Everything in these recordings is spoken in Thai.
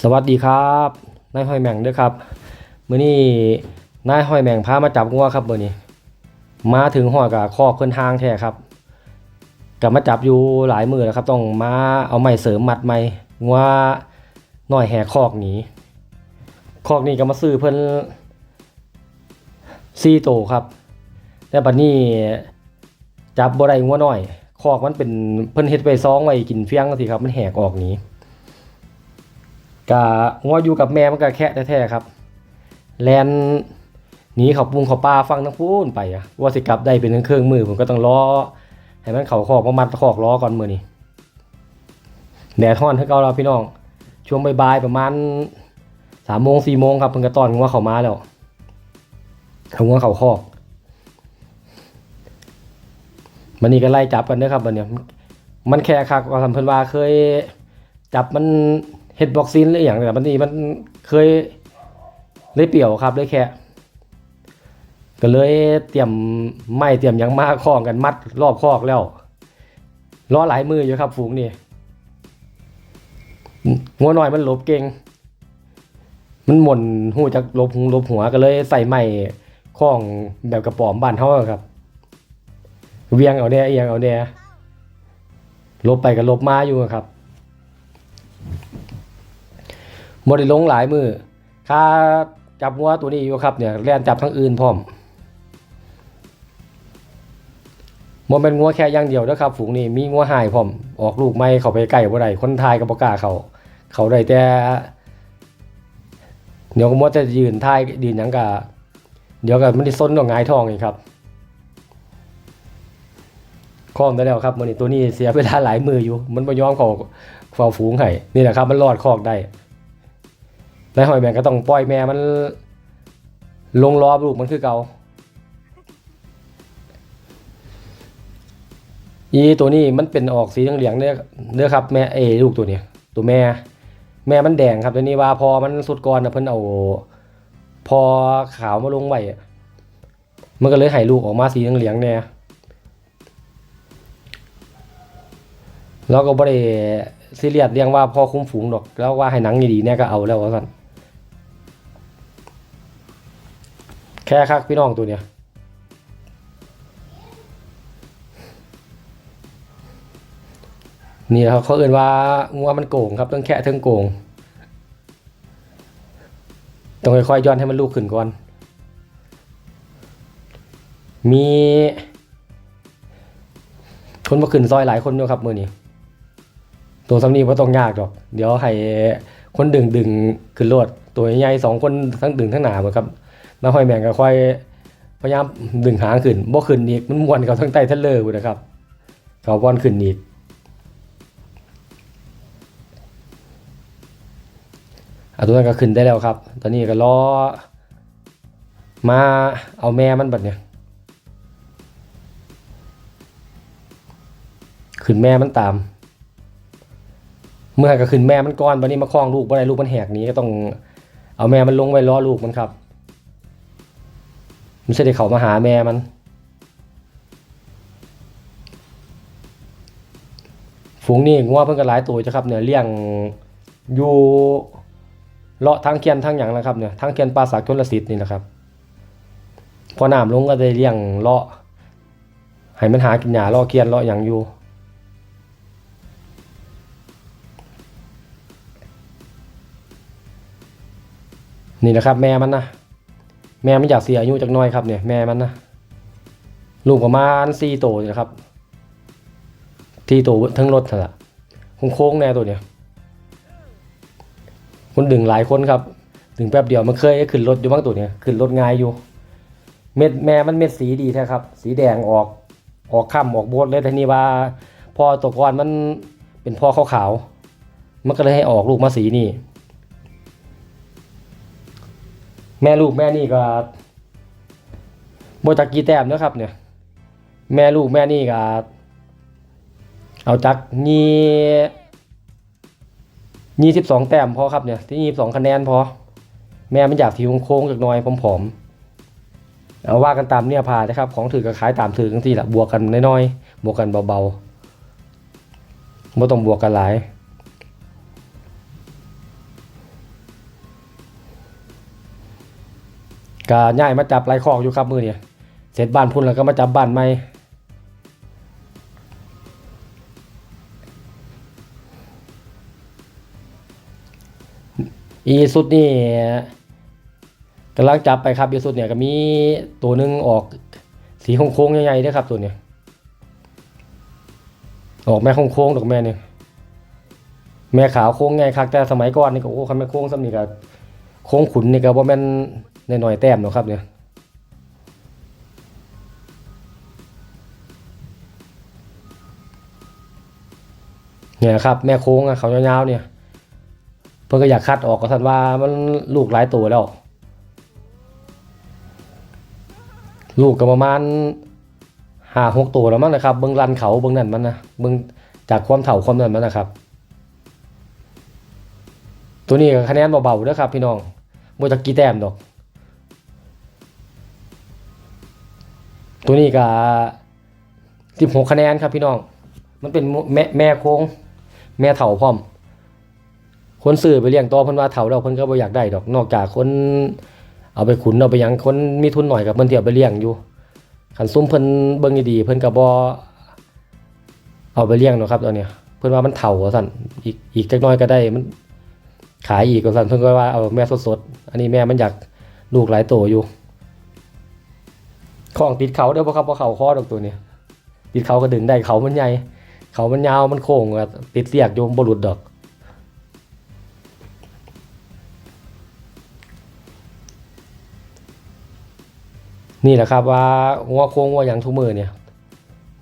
สวัสดีครับนายห้อยแมงเด้อครับมื้อนี้นายห้อยแมงพามาจับงัวครับมื้อนี้มาถึงหอดกับคอกเพิ่นทางแท้ครับกลับมาจับอยู่หลายมือแล้วครับ ต้องมาเอาไม้เสริมมัดไม้งัวหน้อยแหกคอกหนีคอกนี้ก็มาซื้อเพิ่นซี่โตครับแต่บัดนี้จับบ่ได้งัวน้อย คอกมันเป็นเพิ่นเฮ็ดไว้ซองไว้กินเฟียงจังซี่ครับ มันแหกออกหนี กะงัวอยู่กับแม่มันก็แค่แท้ๆครับ แลนหนีเขาปุงเขาปลาฟังทั้งพูนไปอะว่าสิกลับได้เป็นเครื่องมือผมก็ต้องล้อให้มันเขาคอกมามัดคอกล้อก่อนมือนี้แดดฮ้อนเท่าเกาแล้วพี่น้อง ช่วงบ่ายๆประมาณสามโมงสี่โมงครับเพิ่นก็ตอนงัวเขามาแล้วเขางัวเขาคอกมันนี่ก็ไล่จับกันเด้อครับวันเนี้ยมันแค่คักว่าทำเพิ่นว่าเคยจับมัน เฮ็ดบ็อกซินหรืออย่างแต่มันนี่มันเคยเลยเปี่ยวครับเลยแค่ก็เลยเตรียมไม้เตรียมยังมาคล้องกันมัดรอบคอกแล้วล้อหลายมืออยู่ครับฝูงนี่งัวหน้อยมันหลบเก่ง มันหม่นหูจากลบหูลบหัวก็เลยใส่ไม้คล้องแบบกระป๋อมบ้านเฮาครับ เวียงเอาแน่เอียงเอาแน่ลบไปก็ลบมาอยู่อะครับ บ่ได้ลงหลายมือค่าจับงัวตัวนี้อยู่ครับเนี่ยแล่นจับทั้งอื่นพร้อมบ่แม่นงัวแค่อย่างเดียวเด้อครับ ฝูงนี้มีงัวหายพร้อม ออกลูกใหม่เข้าไปใกล้บ่ได้คนทายก็บ่กล้าเขาเขาได้แต่เดี๋ยวก็มัวจะยืนทายยืนหยังก็เดี๋ยวก็มันสิซนดอกหงายทองอีกครับคล้องได้แล้วครับมื้อนี้ตัวนี้เสียเวลาหลายมืออยู่ มันบ่ยอมเข้าเฝ้าฝูงให้นี่แหละครับ มันรอดคอกได้ นายหอยแมงก็ต้องปล่อยแม่มัน ลงรอบลูกมันคือเก่าอีตัวนี้มันเป็นออกสีเหลืองๆเนี่ยเด้อครับแม่เอลูกตัวเนี้ยตัวแม่ แม่มันแดงครับตัวนี้ว่าพอมันสุดก่อนนะเพิ่นเอา พอขาวมาลงไว้มันก็เลยให้ลูกออกมาสีเหลืองๆเนี่ยแล้วก็บ่ได้ซีเรียสเรียงว่าพอคุ้มฝูงดอก แล้วว่าให้หนังดีๆเนี่ยก็เอาแล้วว่าซั่น ค่คักพี่น้องตัวเนี้ยนี่และครับเขาเอ่นว่างัวมันโก่งครับต้องแค่เทิงโก่งต้องค่อยๆย้อนให้มันลูกขึ้นก่อน มีคนมาขึ้นซอยหลายคนอยู่ครับมือนี้ตัวสำนีว่าต้องยากดอก เดี๋ยวให้คนดึงดึงขึ้นรถตัวใหญ่สองคนทั้งดึงทั้งหนาหมือนครับ น้าห้อยแมงก็ค่อยพยายามดึงหางขึ้นบ่ขึ้นอีกมันม้วนเขาทั้งใต้ทะเลพุ่นะครับ เขาบอนขึ้นอีกอะตัวนั้นก็ขึ้นได้แล้วครับ ตอนนี้ก็รอมาเอาแม่มันบัดเนี่ย ขึ้นแม่มันตาม เมื่อก็ขึ้นแม่มันก่อนบัดนี้มาคล้องลูกบ่ได้ลูกมันแหกนี้ก็ต้องเอาแม่มันลงไว้รอลูกมันครับ ม่ใช่ได้เขามาหาแม่มัน ฝูงนี่งัวเพิ่งก็หลายตัวจ้ะครับเนี่ยเลี้ยงอยู่เลาะทางเคียนทางหยังนะครับเนี่ยทางเคียนปลาสักชนลสิทธิ์นี่นะครับพอน้ำลงก็ได้เลี้ยงเลาะให้มันหากินหญ้าเลาะเคียนเลาะหยังอยู่นี่นะครับแม่มันนะ แม่มันอยากเสียอายุจากน้อยครับเนี่ยแม่มันนะลูกประมาณสี่โตนะครับที่โตทั้งรถนั่นแหละโค้งแน่ตัวเนี่ยคนดึงหลายคนครับดึงแป๊บเดียวมันเคยขึ้นรถอยู่บ้างตัวเนี่ยขึ้นรถง่ายอยู่ เม็ดแม่มันเม็ดสีดีแท้ครับ สีแดงออกออกค่ำออกโบดเลยแต่นี่ว่าพอตัวก่อนมันเป็นพ่อขาวๆมันก็เลยให้ออกลูกมาสีนี่ แม่ลูกแม่นี่ก็บจักกี่แต้มนะครับ เนี่ย แม่ลูกแม่นี่ก็เอาจักยี่ยี่สิบสองแต้มพอครับเนี่ยที่ยี่สิบสองคะแนนพอ แม่มันอยากผิวโค้งจากน้อยผอมๆเอาว่ากันตามเนี่ยพานะครับ ของถือกับขายตามถือกันทีละบวกกันน้อยๆบวกกันเบาๆไม่ต้องบวกกันหลาย ก็ย้ายมาจับไรคอกอยู่ครับมือเนี่ยเสร็จบ้านพุ่นแล้วก็มาจับบ้านใหม่อีสุดนี่กำลังจับไปครับอีสุดเนี่ยก็มีตัวหนึงออกสีโค้งๆใหญ่ๆด้วยครับตัวเนี้ยออกแม่โค้งๆดอกแม่เนี่ยแม่ขาวโค้งไงครับแต่สมัยก่อนนี่ก็โอ้คันแม่โค้งซ้ำนี่ก็โค้งขุนนี่ก็บ่แม่น ในน้อยแต้มเนาะครับเนี่ยเนี่ยครับแม่โค้งอะเขายาวๆเนี่ยเพิ่นก็อยากคัดออกก็สันว่ามันลูกหลายตัวแล้ว ลูกก็ประมาณห้าหกตัวแล้วมั้งนะครับเบิ่งรันเขาเบิ่งนั่นมันนะเบิ่งจากความเถ่าความนั่นมันนะครับ ตัวนี้ก็คะแนนเบาๆเด้อครับ พี่น้องบ่จักกี่แต้มดอก ตัวนี้ก็16คะแนนครับพี่น้อง มันเป็นแม่แม่โค้ง แม่เถ่าพร้อม คนซื้อไปเลี้ยงต่อเพิ่นว่าเถ่าแล้วเพิ่นก็บ่อยากได้ดอก นอกจากคนเอาไปขุนเอาไปยังคนมีทุนหน่อยกับเพิ่นที่เอาไปเลี้ยงอยู่คันซุ่มเพิ่นเบิ่งดีๆเพิ่นก็บ่เอาไปเลี้ยงเนาะครับตอนเนี้ยเพิ่นว่ามันเถ่าว่าซั่นอีกอีกจักน่อยก็ได้มันขายอีกว่าซั่นเพิ่นก็ว่าเอาแม่สดๆอันนี้แม่มันอยากลูกหลายโตอยู่ ของติดเขาเด้อบ่ครับบ่เข้าคอดอกตัวนี้ติดเขาก็ดึงได้เขามันใหญ่เขามันยาวมันโค้งอะติดเสียกโยมบหลุดดอกนี่แหละครับว่างัวโค้งงัวอย่างทุกมือเนี่ย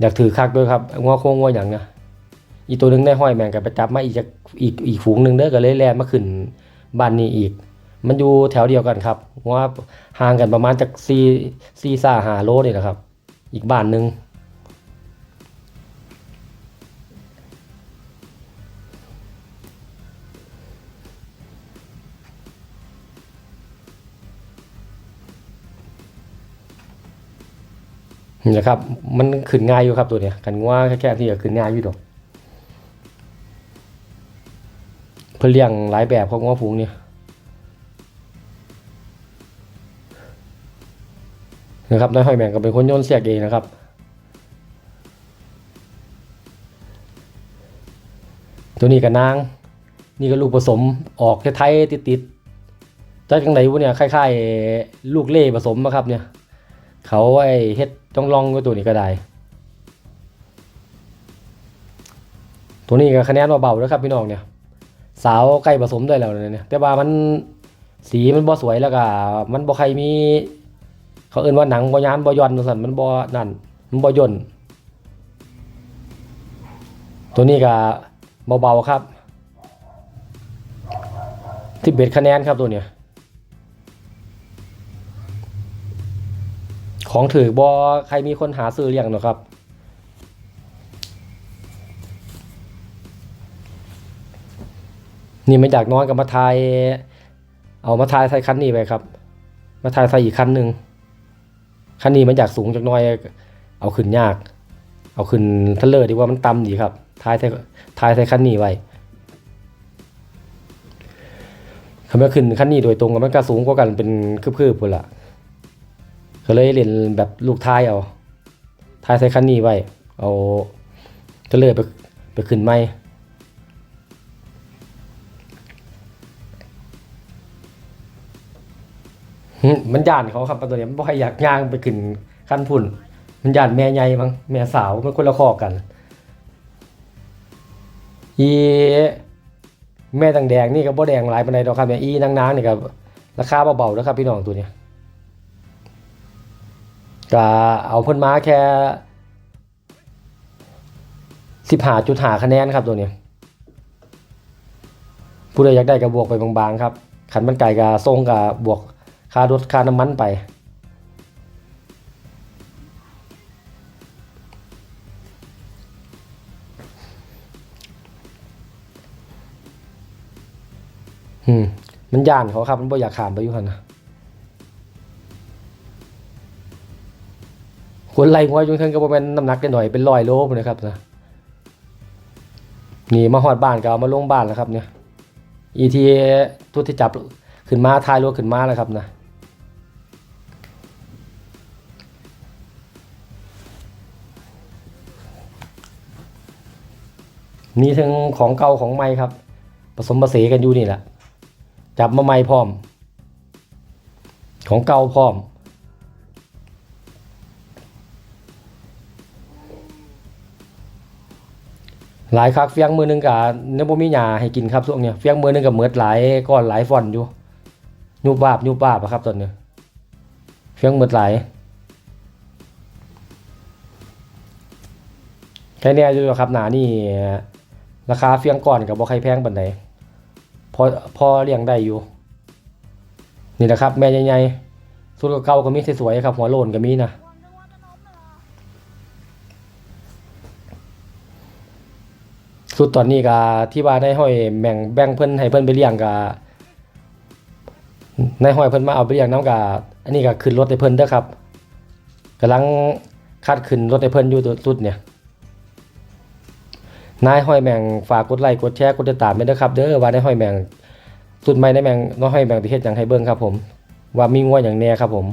อยากถือคักด้วยครับงัวโค้งงัวอย่างเนี่ยอีตัวนึงได้ห้อยแมงกับไปจับมาอีกอีกอีกฝูงหนึ่งเด้อก็เลยแลนมาขึ้นบ้านนี้อีก มันอยู่แถวเดียวกันครับงัวห่างกันประมาณจากซีซีซ่าหาโลนี่แหละครับ อีกบ้านหนึ่งนี่นะครับ มันขึ้นง่ายอยู่ครับตัวเนี้ยกันว่าแค่แค่ที่จะขึ้นง่ายอยู่ดอกเพื่อเลี้ยงหลายแบบของง้อฝูงเนี่ย นะครับนายห้อยแมงก็เป็นคนโยนเสียกเองนะครับ ตัวนี้กับนาง นี่ก็ลูกผสมออกไทยติดๆจากจังไหนวะเนี่ยคล้ายๆลูกเล่ผสมนะครับเนี่ย เขาไอ้เฮ็ดต้องลองกับตัวนี้ก็ได้ ตัวนี้ก็คะแนนเบาๆแล้วครับพี่น้องเนี่ยสาวใกล้ผสมได้แล้วเนี่ยแต่ว่ามันสีมันบ่สวยแล้วก็มันบ่ใครมี เขาเอิ้นว่าหนังบ่ยานบ่ย่อนสั่นมันบ่นั่นมันบ่ย่นตัวนี้ก็เบาๆครับที่เบ็ดคะแนนครับตัวเนี้ยของถือบอใครมีคนหาซื้อเลี้ยงหรอครับ นี่ไม่อยากนอนกับมาทาย เอามาทายใส่คันนี้ไปครับ มาทายใส่อีกคันหนึ่ง คันนี้มันอยากสูงจากหน้อย เอาขึ้นยาก เอาขึ้นทะเลอร์ดีกว่ามันต่ำดีครับทายใส่ทายใส่คันนี้ไว้คำว่าขึ้นคันนี้โดยตรงกับมันก็สูงกว่ากันเป็นคืบๆพุ่นละก็เลยเล่นแบบลูกท้ายเอาท้ายใส่คันนี้ไว้ เอาจะเลยไปไปขึ้นไม้ มันย่านเขาครับตัวเนี้ยมันบ่ให้อยากย่างไปขึ้นขั้นพุ่น มันย่านแม่ใหญ่มั้งแม่สาวมันคนละข้อกันอีแม่ตังแดงนี่ก็บ่แดงหลายปานใดดอกครับแม่อีนางๆนี่ก็ราคาเบาๆนะครับพี่น้องตัวเนี้ยก็เอาเพิ่นมาแค่สิบหาจุดหาคะแนนครับตัวเนี้ยผู้ใดอยากได้ก็บวกไปบางๆครับขันมันไก่ก็ส่งกับบวก ค่ารถค่าน้ำมันไป อืม มันย่านเขาครับ มันบ่อยากขามไปอยู่หันนะคนไล่หัวจนเทิงก็บ่แม่นน้ำหนักได้หน่อยเป็นร้อยโลพุ่นะครับนะนี่มาฮอดบ้านก็เอามาลงบ้านแล้วครับเนี่ยอีทีทุกที่จับขึ้นมาทายรถขึ้นมาแล้วครับนะ มีทั้งของเก่าของใหม่ครับ ผสมผสานกันอยู่นี่แหละจับมาใหม่พร้อม ของเก่าพร้อม หลายคักเฟียงมือหนึงกับเนื้อบ่มีหญ้าให้กินครับช่วงเนี้ยเฟียงมือหนึงกับเมิดหลายก้อนหลายฟอนอยู่ยูบบาบยูบบาบอะครับตอนนี้เฟียงเมิดหลายแค่นี้อยู่ครับหนานี่ ราคาเฟียงก่อนกับบ่ใครแพงปานใดพอพอเลี้ยงได้อยู่ นี่แหละครับแม่ใหญ่ๆสุดเก่าก็มีสวยๆครับ หัวโลนก็มีนะสุดตอนนี้ก็ที่ว่าได้ห้อยแบ่งแบ่งเพิ่นให้เพิ่นไปเลี้ยงก็ในห้อยเพิ่นมาเอาไปเลี้ยงน้ำก็อันนี้ก็ขึ้นรถให้เพิ่นเด้อครับกำลังคัดขึ้นรถให้เพิ่นอยู่ตัวสุดเนี่ย นายห้อยแมงฝากกดไลค์กดแชร์กดติดตามด้วยนะครับเด้อว่าได้ห้อยแมงสุดไม่ได้แมงน้อยห้อยแมงที่เฮ็ดหยังให้เบิ่งครับผม ว่ามีงัวอย่างแน่ครับผม